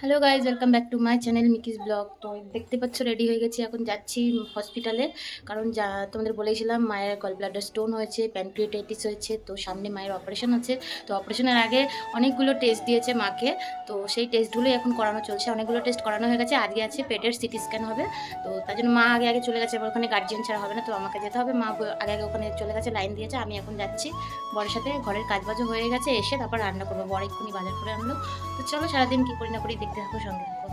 Hello guys welcome back to my channel Miki's vlog তো দেখতে পাচ্ছ রেডি হয়ে গেছি। এখন যাচ্ছি হসপিটালে কারণ যা তোমাদের বলেছিলাম, মায়ের গল ব্লাডার স্টোন হয়েছে প্যানক্রিয়েটাইটিস হয়েছে, তো সামনে মায়ের অপারেশন আছে। তো অপারেশনের আগে অনেকগুলো টেস্ট দিয়েছে মাকে। তো সেই টেস্টগুলোই এখন করানো চলছে। অনেকগুলো টেস্ট করানো হয়ে গেছে। আজকে আছে পেটের সিটি স্ক্যান হবে। তো তার জন্য মা আগে আগে চলে গেছে। এবার ওখানে গার্জিয়ান ছাড়া হবে না। তো আমাকে যেতে হবে। মা আগে আগে ওখানে চলে গেছে লাইন দিয়েছে। আমি এখন যাচ্ছি। বরের সাথে ঘরের কাজবাজও হয়ে গেছে। এসে তারপর রান্না করব। বর এক্ষুনি বাজার করে আনলো। তো চলো সারাদিন কী করি না করি দেখতে থাকো সঙ্গে থাকো।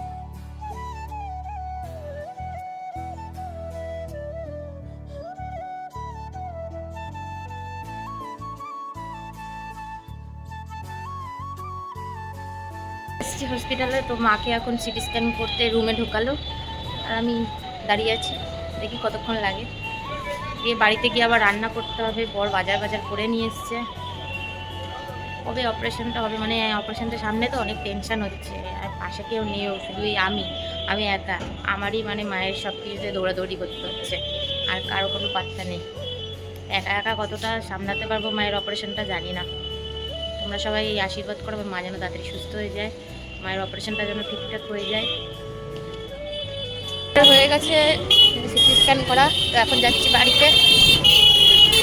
হসপিটালে তো মাকে এখন সিটি স্ক্যান করতে রুমে ঢোকালো। আর আমি দাঁড়িয়ে আছি, দেখি কতক্ষণ লাগে। দিয়ে বাড়িতে গিয়ে আবার রান্না করতে হবে, বর বাজার বাজার করে নিয়ে এসছে। কবে অপারেশনটা হবে মানে অপারেশনটা সামনে তো অনেক টেনশন হচ্ছে। আর পাশে কেউ নেও শুধুই আমি আমি একা। আমারই মানে মায়ের সব কিছুতে দৌড়াদৌড়ি করতে হচ্ছে, আর কারও কোনো পাত্তা নেই। একা একা কতটা সামলাতে পারব মায়ের অপারেশনটা জানি না। তোমরা সবাই আশীর্বাদ করো, মা যেন তাড়াতাড়ি সুস্থ হয়ে যায়, মায়ের অপারেশনটা যেন ঠিকঠাক হয়ে যায়। হয়ে গেছে সিটি স্ক্যান করা, তো এখন যাচ্ছি বাড়িতে।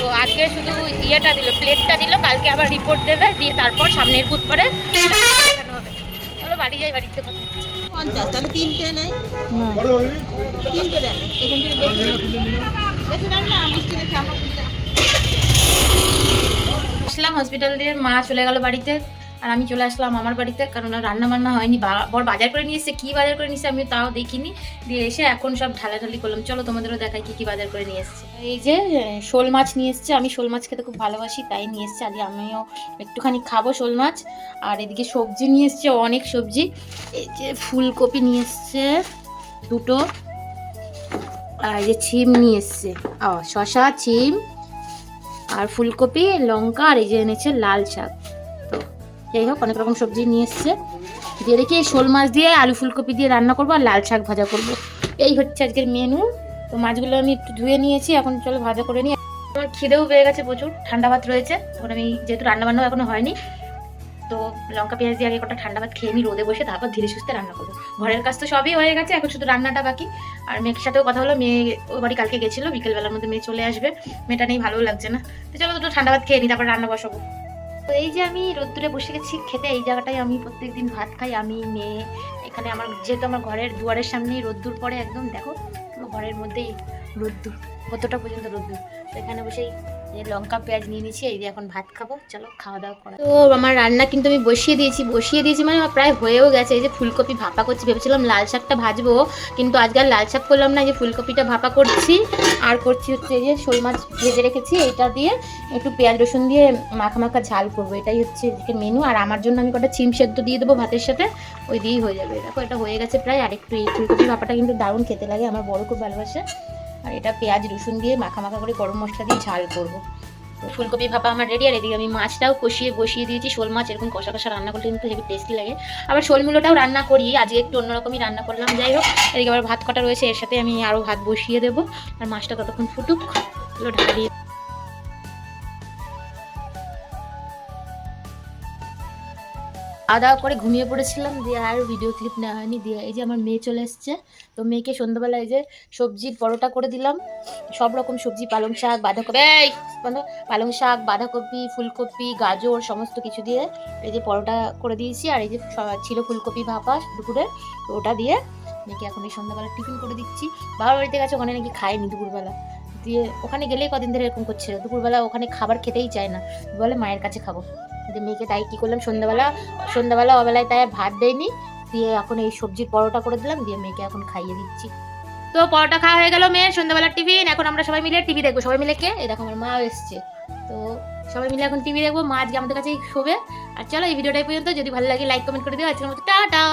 তো আজকে শুধু ইয়েটা দিল প্লেটটা দিল কালকে আবার রিপোর্ট দেবে দিয়ে তারপর সামনের বুধ পরে হবে চলো বাড়ি যাই বাড়িতে কথা পঞ্চাশ তাহলে তিনটে নেই? তিনটে দেন। এখান থেকে দেখে দেখে দেন না মিষ্টি দেখে আমরা আসলাম হসপিটাল দিয়ে মা চলে গেল বাড়িতে। আর আমি চলে আসলাম আমার বাড়িতে, কারণ রান্না বান্না হয়নি বর বাজার করে নিয়ে এসছে, কী বাজার করে নিয়ে আমি তাও দেখিনি। দিয়ে এসে এখন সব ঢালাঢালি করলাম। চলো তোমাদেরও দেখাই কী কী বাজার করে নিয়ে এসছে। এই যে শোল মাছ নিয়ে এসছে। আমি শোল মাছ খেতে খুব ভালোবাসি, তাই নিয়ে এসছে। আজকে আমিও একটুখানি খাব শোল মাছ। আর এদিকে সবজি নিয়ে এসছে, অনেক সবজি। এই যে ফুলকপি নিয়ে এসছে, দুটো। আর এই যে ছিম নিয়ে এসছে। ও শশা ছিম। আর ফুলকপি, লঙ্কা, আর এই যে এনেছে লাল শাক। যাই হোক, অনেক রকম সবজি নিয়ে এসছে। দিয়ে দেখি এই শোল মাছ দিয়ে আলু ফুলকপি দিয়ে রান্না করব আর লাল শাক ভাজা করব। এই হচ্ছে আজকের মেনু তো মাছগুলো আমি একটু ধুয়ে নিয়েছি, এখন চলো ভাজা করে নিই। আমার খিদেও পেয়ে গেছে প্রচুর, ঠান্ডা ভাত রয়েছে। এখন আমি যেহেতু রান্না বান্নাও এখনও হয়নি, তো লঙ্কা, পেঁয়াজ দিয়ে আগে কটা ঠান্ডা ভাত খেয়ে নিই, রোদে বসে তারপর ধীরে সুস্থে রান্না করব। ঘরের কাজ তো সবই হয়ে গেছে, এখন শুধু রান্নাটা বাকি। আর মেয়ের সাথেও কথা হলো, মেয়ে ওই বাড়ি কালকে গেছিল, বিকেলবেলার মধ্যে মেয়ে চলে আসবে। মেয়েটা নেই, ভালোও লাগছে না। তো চলো দুটো ঠান্ডা ভাত খেয়ে নিই, তারপর রান্না বসাবো। তো এই যে আমি রোদ্দুরে বসে গেছি খেতে, এই জায়গাটায় আমি প্রত্যেকদিন ভাত খাই। আমি, মেয়ে, এখানে আমার, যেহেতু আমার ঘরের দুয়ারের সামনেই রোদ্দুর পরে একদম, দেখো ঘরের মধ্যেই রোদ্দুর, কতটা পর্যন্ত রোদ্দুর। তো এখানে বসেই লঙ্কা, পেঁয়াজ নিয়ে নিচ্ছি এই যে এখন ভাত খাব। চলো, খাওয়া দাওয়া করা তো আমার রান্না কিন্তু আমি বসিয়ে দিয়েছি বসিয়ে দিয়েছি মানে আমার প্রায় হয়েও গেছে। এই যে ফুলকপি ভাপা করছি, ভেবেছিলাম লাল শাকটা ভাজবো, কিন্তু আজকে আর লাল শাক করলাম না যে ফুলকপিটা ভাপা করছি। আর করছি হচ্ছে এই যে শোল মাছ ভেজে রেখেছি এটা দিয়ে একটু পেঁয়াজ রসুন দিয়ে মাখা মাখা ঝাল করব। এটাই হচ্ছে মেনু আর আমার জন্য আমি কটা চিম সেদ্ধ দিয়ে দেবো ভাতের সাথে, ওই দিয়েই হয়ে যাবে। দেখো, এটা হয়ে গেছে প্রায়। আর একটু এই ফুলকপি ভাপাটা কিন্তু দারুণ খেতে লাগে, আমার বড় খুব ভালোবাসে। আর এটা পেঁয়াজ, রসুন দিয়ে মাখা মাখা করে গরম মশলা দিয়ে ঝাল করব। ফুলকপি ভাপা আমার রেডি আর এদিকে আমি মাছটাও কষিয়ে বসিয়ে দিয়েছি। শোল মাছ এরকম কষা কষা রান্না করলে কিন্তু হেভি টেস্টি লাগে। আবার শোলমুলোটাও রান্না করি। আজকে একটু অন্যরকমই রান্না করলাম। যাই হোক, এদিকে আবার ভাত কটা রয়েছে, এর সাথে আমি আরও ভাত বসিয়ে দেবো। আর মাছটা কতক্ষণ ফুটুক, এগুলো দাওয়া করে ঘুমিয়ে পড়েছিলাম দিয়ে আর ভিডিও ক্লিপ নেওয়া হয়নি দিয়ে এই যে আমার মেয়ে চলে এসছে। তো মেয়েকে সন্ধ্যাবেলা এই যে সবজির পরোটা করে দিলাম। সব রকম সবজি পালং শাক বাঁধাকপি বলো, পালং শাক বাঁধাকপি ফুলকপি গাজর সমস্ত কিছু দিয়ে এই যে পরোটা করে দিয়েছি। আর এই যে ছিল ফুলকপি ভাপা দুপুরে তো ওটা দিয়ে মেয়েকে এখন এই সন্ধ্যাবেলা টিফিন করে দিচ্ছি। বাবার বাড়িতে গেছে ওখানে নাকি খায়নি দুপুরবেলা। দিয়ে ওখানে গেলেই কদিন ধরে এরকম করছে। দুপুরবেলা ওখানে খাবার খেতেই চায় না। বলে মায়ের কাছে খাব। মেয়েকে তাই কী করলাম? সন্ধ্যাবেলা সন্ধ্যাবেলা অবেলায় তাই ভাত দেয়নি। দিয়ে এখন এই সবজির পরোটা করে দিলাম, দিয়ে মেয়েকে এখন খাইয়ে দিচ্ছি। তো পরোটা খাওয়া হয়ে গেল মেয়ের সন্ধ্যাবেলার টিফিন। এখন আমরা সবাই মিলে টিভি দেখব। সবাই মিলে কে? দেখো আমার মাও এসছে। তো সবাই মিলে এখন টিভি দেখব। মা আজকে আমাদের কাছে শোবে। আর চলো এই ভিডিওটাই পর্যন্ত। যদি ভালো লাগে লাইক কমেন্ট করে দিও। আজকের মতো টাটা।